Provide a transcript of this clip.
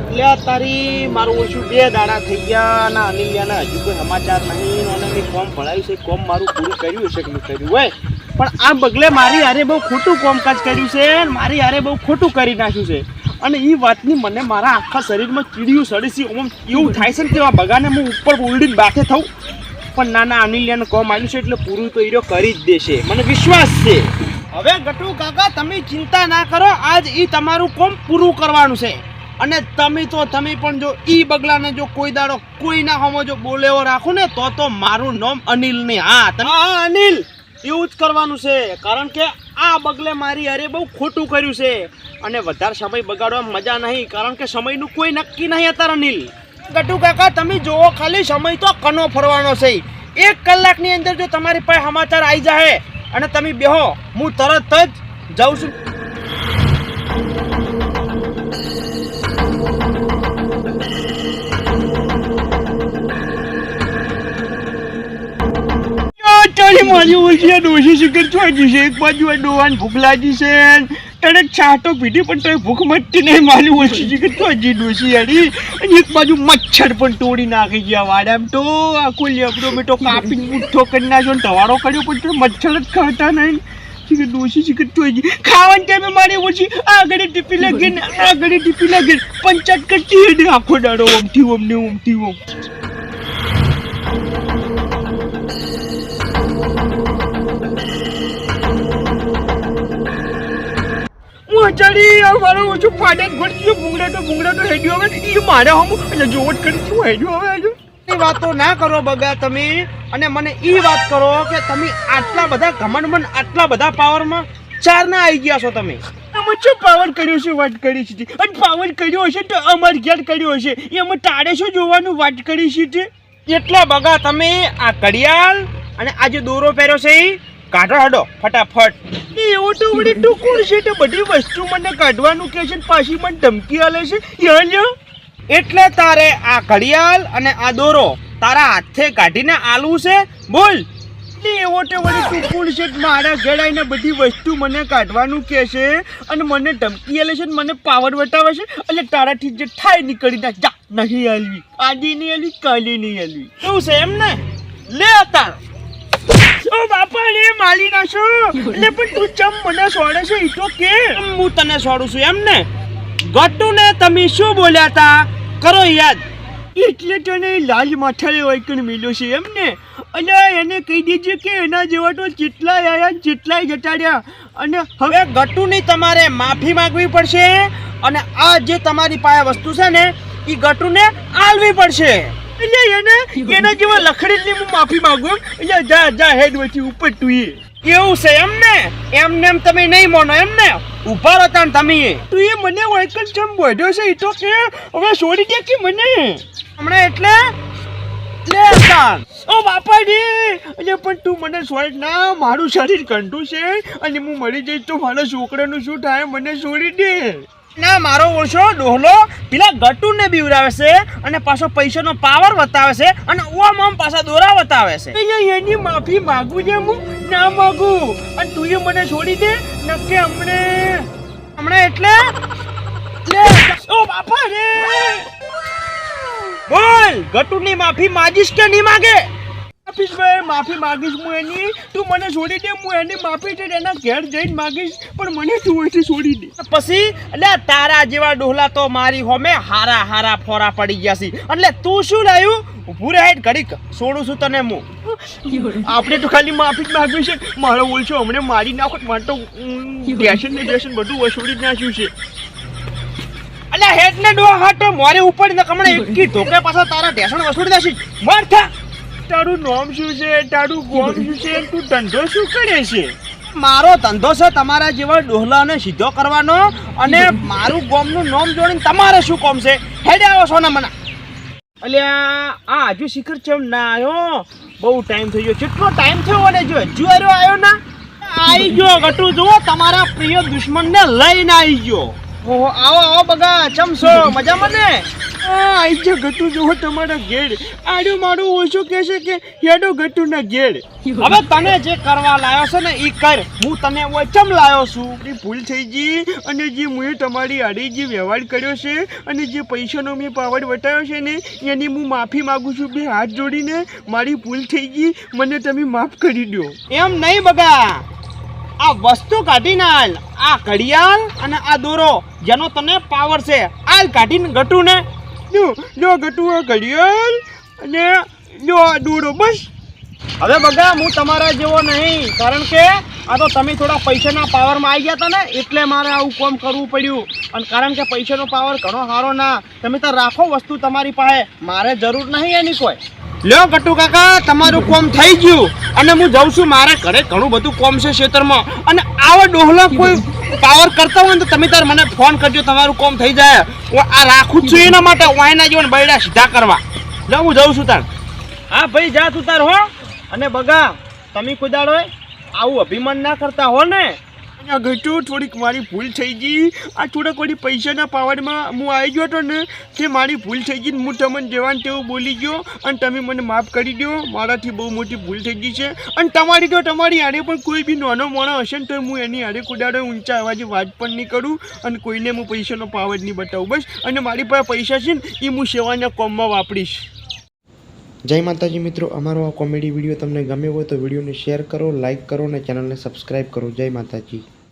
એટલે તારી મારું ઓછું બે દાડા થઈ ગયા ના અનિલ્યાના હજુ કોઈ સમાચાર નહીં, અને મેં કોમ ભણાવ્યું છે, કોમ મારું પૂરું કર્યું હશે કે નહીં કર્યું હોય પણ આ બગલે મારી હારે બહુ ખોટું કોમકાજ કર્યું છે મારી હારે બહુ ખોટું કરી નાખ્યું છે. અને એ વાતની મને મારા આખા શરીરમાં ચીડિયું સડી છે, ઓમ એવું થાય છે ને તેવા બગાને હું ઉપર ઉલડીને બાથે થઉં. પણ નાના અનિલિયાને કોમ આવ્યું છે એટલે પૂરું તો હીરો કરી જ દેશે. મને વિશ્વાસ છે. હવે ગટુ કાકા, તમે ચિંતા ના કરો, આજ એ તમારું કોમ પૂરું કરવાનું છે. અને તમે તો તમે પણ જો ઈ બગલાને જો કોઈ દાડો કોઈ ના હોમો જો બોલેવો રાખો ને તો તો મારું નામ અનિલ ને હા તમે હા અનિલ! એવું જ કરવાનું છે. કારણ કે આ બગલે મારી અરે બહુ ખોટું કર્યું છે. અને વધારે સમય બગાડવામાં મજા નહીં કારણ કે સમયનું કોઈ નક્કી નહીં અત્યારે અનિલ. ગટુ કાકા તમે જોવો ખાલી સમય તો કનો ફરવાનો છે. એક કલાકની અંદર જો તમારી પાસે સમાચાર આવી જાય અને તમે બેહો હું તરત જ જાઉં છું. મારી ઓછી ડોસી શિકર ચોજી છે. એક બાજુ આ ડોવાન ભૂખ છે. તને છાટો પીધી, પણ તોય ભૂખ મટતી નહીં. મારી ઓછી શિકર ચોજી ડોસી અડી અને એક બાજુ મચ્છર પણ તોડી નાખી ગયા વાડામ. તો આખો લેબડો તો કાપીને મુઠ્ઠો કરી નાખ્યો ને તવાડો કર્યો, પણ તો મચ્છર જ ખાતા નહીં. શિખર ડોસી શિકર ચોજી ખાવાની ટાઈમે મારી ઓછી આગળ ટીપી લાગે ને આગળ ટીપી લાગે પંચાયત કરતી આખો દાડો ઓમથી ઓમ ને ઓમથી ઓમ. આ મારો ઓછું ફાડે ગોળ્યો ભૂંગળા તો ભૂંગળા તો હેડ્યો હવે. એ મારા હમ એટલે જોવટ કરી છું હેડ્યો હવે હજુ એ વાતો ના કરો બગા તમે. અને મને એ વાત કરો કે તમે આટલા બધા ઘમંડમાં આટલા બધા પાવરમાં ચાર ના આવી ગયા છો તમે. અમે શું પાવર કર્યો છે વાત કરી છે અને પાવર કર્યો હશે તો અમાર ઘેર કર્યો હશે. એમાં તારે શું જોવાનું વાત કરી છે એટલા બગા તમે આ ઘડિયાળ અને આ જે દોરો પહેર્યો છે ઈ કાઢો હાડો ફટાફટ. એવો તો વળી ટૂંકું છે તો બધી વસ્તુ મને કાઢવાનું કહે છે ને પાછી મને ધમકી આલે છે. યા લ્યો એટલે તારે આ ઘડિયાળ અને આ દોરો તારા હાથે કાઢીને આલું છે? બોલ. એવો તો વળી ટૂંકું છે મારા ઘેડાઈને બધી વસ્તુ મને કાઢવાનું કહે છે અને મને ધમકી આલે છે ને મને પાવર વટાવે છે એટલે તારાથી જે થાય નીકળી ના જા નહીં આલવી. આજે નહીં આલવી કાલે નહીં આલવી. એવું છે એમ ને? લે તાર. બાપા રે માલી એટલે પણ તું ચમ મને સોડે છે ઈ તો કે. હું તને સોડું છું એમ ને? ગટ્ટુ ને તમે શું બોલ્યા તા? કરો યાદ. એટલે તને લાલ માથાએ વાયકણ મિલ્યો છે એમ ને? અને એને કહી દેજે કે એના જેવા તો જેટલાય આયા જેટલાય જટાડ્યા અને હવે ગટુની તમારે માફી માંગવી પડશે અને આ જે તમારી પાસે વસ્તુ છે ને એ ગટુને આલવી પડશે. એટલે એને એના જેવા લખડીની હું માફી માંગુ એટલે જા જા હેડ વચ્ચે ઉપર તું એવું છે એમ ને એમને એમ તમે નહીં માનો એમ ને ઊભા રહતા ને તમે. તું એ મને વાયકલ જેમ બોધ્યો છે એ તો કે હવે છોડી દે કે મને? હમણાં એટલે? લે તાન. ઓ બાપાજી અરે પણ તું મને છોડ ના મારું શરીર કંઠું છે અને હું મરી જઈશ તો મારા છોકરાનું શું થાય મને છોડી દે. ના મારો ઓછો ડોહલો પેલા ગટુને બીવરાવે છે અને પાછો પૈસાનો પાવર બતાવે છે અને ઓમ ઓમ પાછા દોરા બતાવે છે. એની માફી માગું છે હું ના માગું. અને તું મને છોડી દે નકે હમણે. હમણે એટલે? લે ઓ બાપા રે. બોલ ગટુની માફી માગીશ કે નહીં માગે? ભાઈ, માફી માગીશ હું એની. તું મને છોડી દે, હું એની માફી છે એના ઘેર જઈને માગીશ. પણ મને તું અહીંથી છોડી દે. પછી એટલે તારા જેવા ડોહલા તો મારી હોમે હારા હારા ફોરા પડી ગયા છે. એટલે તું શું લાવ્યું ઊભું રહે ઘડીક. છોડું છું તને હું. આપણે તો ખાલી માફી જ માગ્યું છે. મારો ઓળશો હમણાં મારી નાખો મારે તો ડેશન ને ડેશન બધું વસૂડી જ નાખ્યું છે. અલ્યા હેડ ને ડોહા હાટો મોરે ઉપર ને કમણે એકી ઢોકે પાછા તારા ઢેસણ વસૂડી દેશી માર થા. તારું નામ શું છે? તારું ગોમ શું છે? તું ધંધો શું કરે છે? મારો ધંધો છે તમારા જેવા ડોહલાને સીધો કરવાનો અને મારું ગોમનું નામ જોડીને તમારે શું કોમ છે? હેડે આવો સોના મના અલ્યા, આ હજુ શિખર ચમ ના આવ્યો બહુ ટાઈમ થઈ ગયો. કેટલો ટાઈમ થયો અને જો હજુ આવ્યો ના? આવી ગયો, ગટુ. જુઓ, તમારા પ્રિય દુશ્મનને લઈને આવી ગયો. ઓહો આવો આવો બગા ચમ છો મજામાં ને? આઈ છે ગટુ જુઓ તમારા ઘેર આડું મારું ઓછું કહેશે કે હેડો ગટુના ઘેર હવે તને જે કરવા લાયો છે ને એ કર. હું તને વચમ લાયો છું? એ ભૂલ થઈ ગઈ. અને જે મુએ તમારી આડી જે વ્યવહાર કર્યો છે અને જે પૈસાનો મેં પાવડ વટાયો છે ને એની હું માફી માગું છું. બે હાથ જોડીને મારી ભૂલ થઈ ગઈ. મને તમે માફ કરી દો એમ નહીં બગા. આ વસ્તુ કાઢીને આલ. આ ઘડિયાળ અને આ દોરો, જેનો તને પાવર છે. આલ કાઢીને ઘટું ને જો ઘટું આ ઘડિયાળ અને જો આ દોરો, બસ. હવે બગા હું તમારા જેવો નહીં. કારણ કે આ તો તમે થોડા પૈસાના પાવરમાં આવી ગયા હતા ને, એટલે મારે આવું કોમ કરવું પડ્યું. અને કારણ કે પૈસાનો પાવર ઘણો સારો ના. તમે તો રાખો વસ્તુ તમારી પાસે. મારે જરૂર નહીં એની કોઈ. લ્યો કટુ કાકા, તમારું કોમ થઈ ગયું. અને હું જઉં છું મારા ઘરે ઘણું બધું કોમ છે ક્ષેત્રમાં. અને આવો ડોહલો કોઈ પાવર કરતા હોય ને તો તમે તાર મને ફોન કરજો, તમારું કોમ થઈ જાય. આ રાખું છું એના માટે વાયના જીવન બૈડા સીધા કરવા. લે હું જઉં છું તાર. હા, ભાઈ, જા તું તાર, હો. અને બગા, તમે કોઈ દાડો આવું અભિમાન ના કરતા હો ને? ગટુ થોડીક મારી ભૂલ થઈ ગઈ. આ થોડાક વળી પૈસાના પાવરમાં હું આવી ગયો હતો ને, કે મારી ભૂલ થઈ ગઈ હું તમને જવાન તેવું બોલી ગયો. અને તમે મને માફ કરી દો. મારાથી બહુ મોટી ભૂલ થઈ ગઈ છે. અને તમારી તો તમારી આડે પણ કોઈ બી નાનો મોણો હશે ને તો હું એની આડે કુડાડે ઊંચા અવાજે વાત પણ નહીં કરું. અને કોઈને હું પૈસાનો પાવર નહીં બતાવું. બસ. અને મારી પાસે પૈસા છે ને, એ હું સેવાના કોમમાં વાપરીશ. જય માતાજી મિત્રો, અમારો આ કોમેડી વીડિયો તમને ગમ્યો હોય તો વિડીયોને શેર કરો લાઇક કરો અને ચેનલને સબસ્ક્રાઈબ કરો. જય માતાજી.